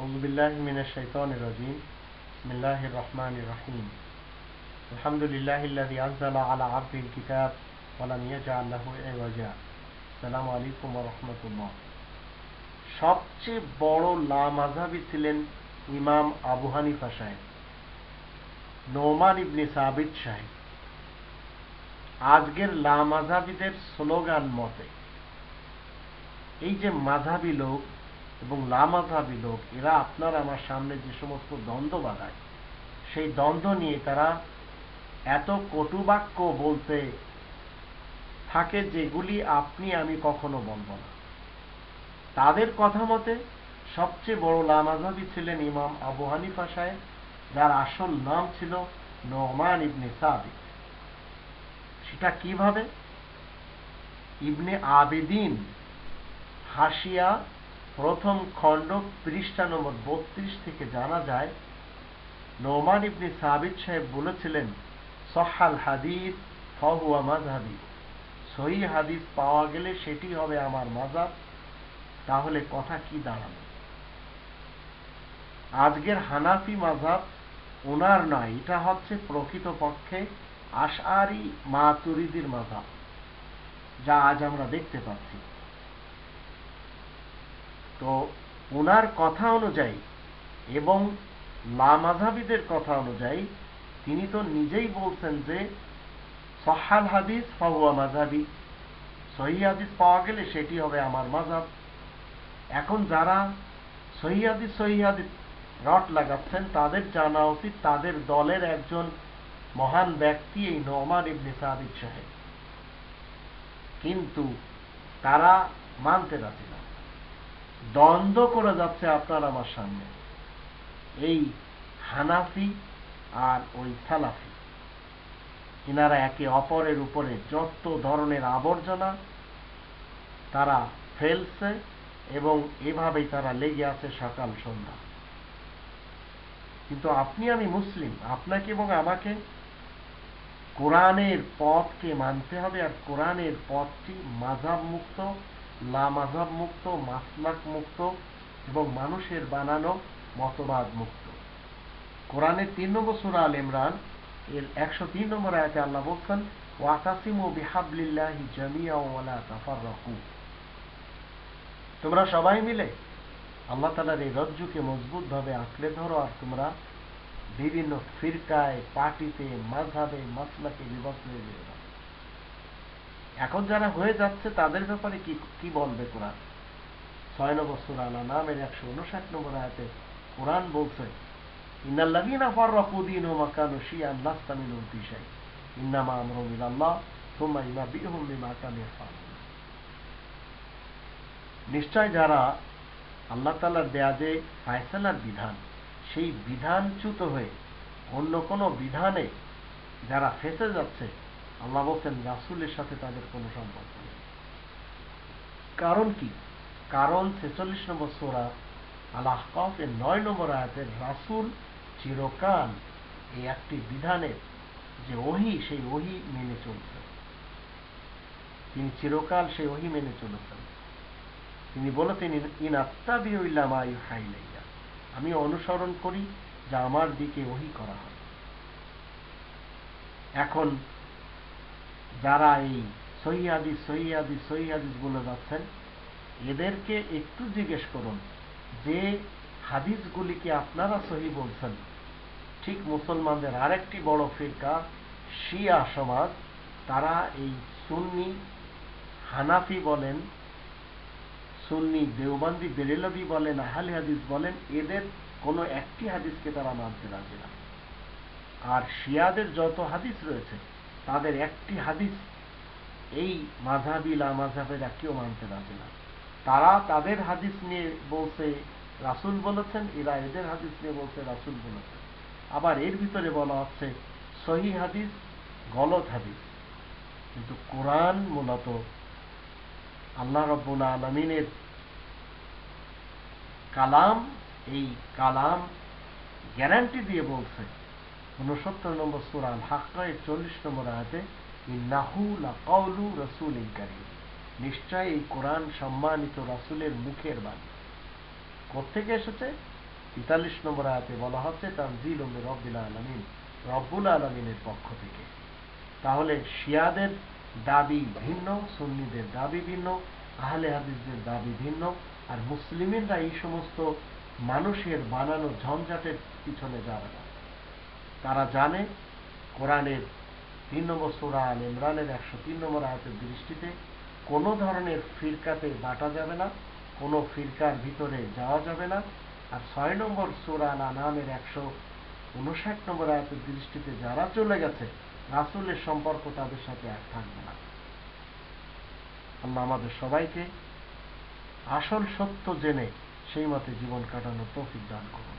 أعوذ بالله من الشيطان الرجيم بسم الله الرحمن الرحيم الحمد لله الذي أنزل على عبده الكتاب ولم يجعل له عوجا السلام عليكم ورحمة الله সবচেয়ে বড় লামাজাবি ছিলেন ইমাম আবু হানিফা সাহেব নোমান ইবনে সাবিদ সাহেব আজকের লামাজাবিদের স্লোগান মতে এই যে মাঝাবি লোক এবং লামাঝাবি লোক, এরা আপনার আমার সামনে যে সমস্ত দ্বন্দ্ব বাঁধায়, সেই দ্বন্দ্ব নিয়ে তারা এত কটুবাক্য বলতে থাকে যেগুলি আপনি, আমি কখনো বলব না। তাদের কথা মতে, সবচেয়ে বড় লামাজাবি ছিলেন ইমাম আবু হানিফা সাহেব, যার আসল নাম ছিল নোমান ইবনে সাবিদ সেটা কীভাবে? ইবনে আবেদিন হাসিয়া প্রথম খণ্ড পৃষ্ঠা নম্বর বত্রিশ থেকে জানা যায় নোমান ইবনে সাবিদ সাহেব বলেছিলেন, সহাল হাদিস ফহুয়া মাঝহাবি সহি হাদিস পাওয়া গেলে সেটি হবে আমার মাজাব তাহলে কথা কি দাঁড়াবে? আজকের হানাফি মাঝাব ওনার নয় এটা হচ্ছে প্রকৃতপক্ষে আশারি মাতুরিদির মাঝাব যা আজ আমরা দেখতে পাচ্ছি। তো ওনার কথা অনুযায়ী এবং লামাঝাবিদের কথা অনুযায়ী তিনি তো নিজেই বলছেন যে, সহাল হাদিস ফাহুয়া মাঝাবি সহি হাদিস পাওয়া গেলে সেটি হবে আমার মাঝাব এখন যারা সহি হাদিস সহি হাদিস রট লাগাচ্ছেন, তাদের জানা উচিত তাদের দলের একজন মহান ব্যক্তি এই নোমান ইবনে সাবিদ সাহেব। কিন্তু তারা মানতে রাজি না। দ্বন্দ্ব করে যাচ্ছে আপনার আমার সামনে। এই হানাফি আর ওই সালাফি। এনারা একে অপরের উপরে যত ধরনের আবর্জনা তারা ফেলছে এবং এভাবেই তারা লেগে আছে সকাল সন্ধ্যা। কিন্তু আপনি আমি মুসলিম, আপনাকে এবং আমাকে কোরআনের পথকে মানতে হবে আর কোরআনের পথটি মাঝাব মুক্ত লামাজাব মুক্ত মাসলাক মুক্ত এবং মানুষের বানানো মতবাদ মুক্ত। কোরআনের তিন নম্বর সুরা আল ইমরান, এর একশো তিন নম্বর আয়াতে আল্লাহ বলছেন, ওয়াতাসিমু বিহাবলিল্লাহি জামিয়া ওয়ালা তাফাররাকু। তোমরা সবাই মিলে আল্লাহ তালার এই রজ্জুকে মজবুত ভাবে আঁকড়ে ধরো আর তোমরা বিভিন্ন ফিরকায়, পার্টিতে মাঝাবে মাসলাকে বিভক্ত হয়ে পারো এখন যারা হয়ে যাচ্ছে, তাদের ব্যাপারে কি কি বলবে কোরআন? ছয় নম্বর সুরানা নামের একশো উনষাট নম্বর আয়াতে কোরআন বলছে নিশ্চয় যারা আল্লাহ তাআলার দেয়া যে ফায়সালার বিধান, সেই বিধানচ্যুত হয়ে অন্য কোনো বিধানে যারা ফেসে যাচ্ছে আল্লাহ বলছেন, রাসুলের সাথে তাদের কোনো সম্পর্ক নেই। কারণ কি? কারণ ছেচল্লিশ নম্বর সোরা আল আহকাফ এর নয় নম্বর আয়াতের রাসুল চিরকাল এই একটি বিধানের যে ওহি, সেই ওহি মেনে চলছে। তিনি চিরকাল সেই ওহি মেনে চলেছেন। তিনি বলেছেন, ইন আত্মাবিউল্লামা ইউহাইলাইয়া আমি অনুসরণ করি যা আমার দিকে ওহি করা হয়। এখন যারা এই সহিদিস সহিদিস সহিদিস বলে যাচ্ছেন, এদেরকে একটু জিজ্ঞেস করুন, যে হাদিসগুলিকে আপনারা সহি বলছেন। ঠিক মুসলমানদের আরেকটি বড় ফিরকা, শিয়া সমাজ, তারা এই সুন্নি হানাফি বলেন, সুন্নি দেওবান্দি, বেরেলবি বলেন, আহালি হাদিস বলেন, এদের কোনো একটি হাদিসকে তারা মানতে রাজি না। আর শিয়াদের যত হাদিস রয়েছে তাদের একটি হাদিস, এই মাঝাবি লা মাঝাবের কেউ মানতে রাজি না। তারা তাদের হাদিস নিয়ে বলছে, রাসুল বলেছেন, এরা এদের হাদিস নিয়ে বলছে, রাসুল বলেছেন। আবার এর ভিতরে বলা হচ্ছে সহি হাদিস গলত হাদিস। কিন্তু কোরআন মূলত আল্লাহ রব্বুল আলমিনের কালাম, এই কালাম গ্যারান্টি দিয়ে বলছে উনসত্তর নম্বর সুরাল হাক্কায় চল্লিশ নম্বর আয়াতে, ইন্নাহু লাকাউলু রসুল নিশ্চয় এই কোরআন সম্মানিত রাসুলের মুখের বাণী। কোথেকে এসেছে? তেতাল্লিশ নম্বর আয়াতে বলা হচ্ছে উম্মে রব্বিল আলমিন, রব্বুল আলমিনের পক্ষ থেকে। তাহলে শিয়াদের দাবি ভিন্ন, সুন্নিদের দাবি ভিন্ন, আহলে হাদিসদের দাবি ভিন্ন, আর মুসলিমিনরা এই সমস্ত মানুষের বানানো ঝঞ্ঝাটের পিছনে যাবে না। তারা জানে কোরআনের তিন নম্বর সুরা আল ইমরানের একশো তিন নম্বর আয়াতের দৃষ্টিতে কোনো ধরনের ফিরকাতে বাটা যাবে না, কোনো ফিরকার ভিতরে যাওয়া যাবে না। আর ছয় নম্বর সুরা নামের একশো উনষাট নম্বর আয়াতের দৃষ্টিতে যারা চলে গেছে, রাসুলের সম্পর্ক তাদের সাথে আর থাকবে না। আল্লাহ আমাদের সবাইকে আসল সত্য জেনে সেই মতে জীবন কাটানোর তৌফিক দান করুন।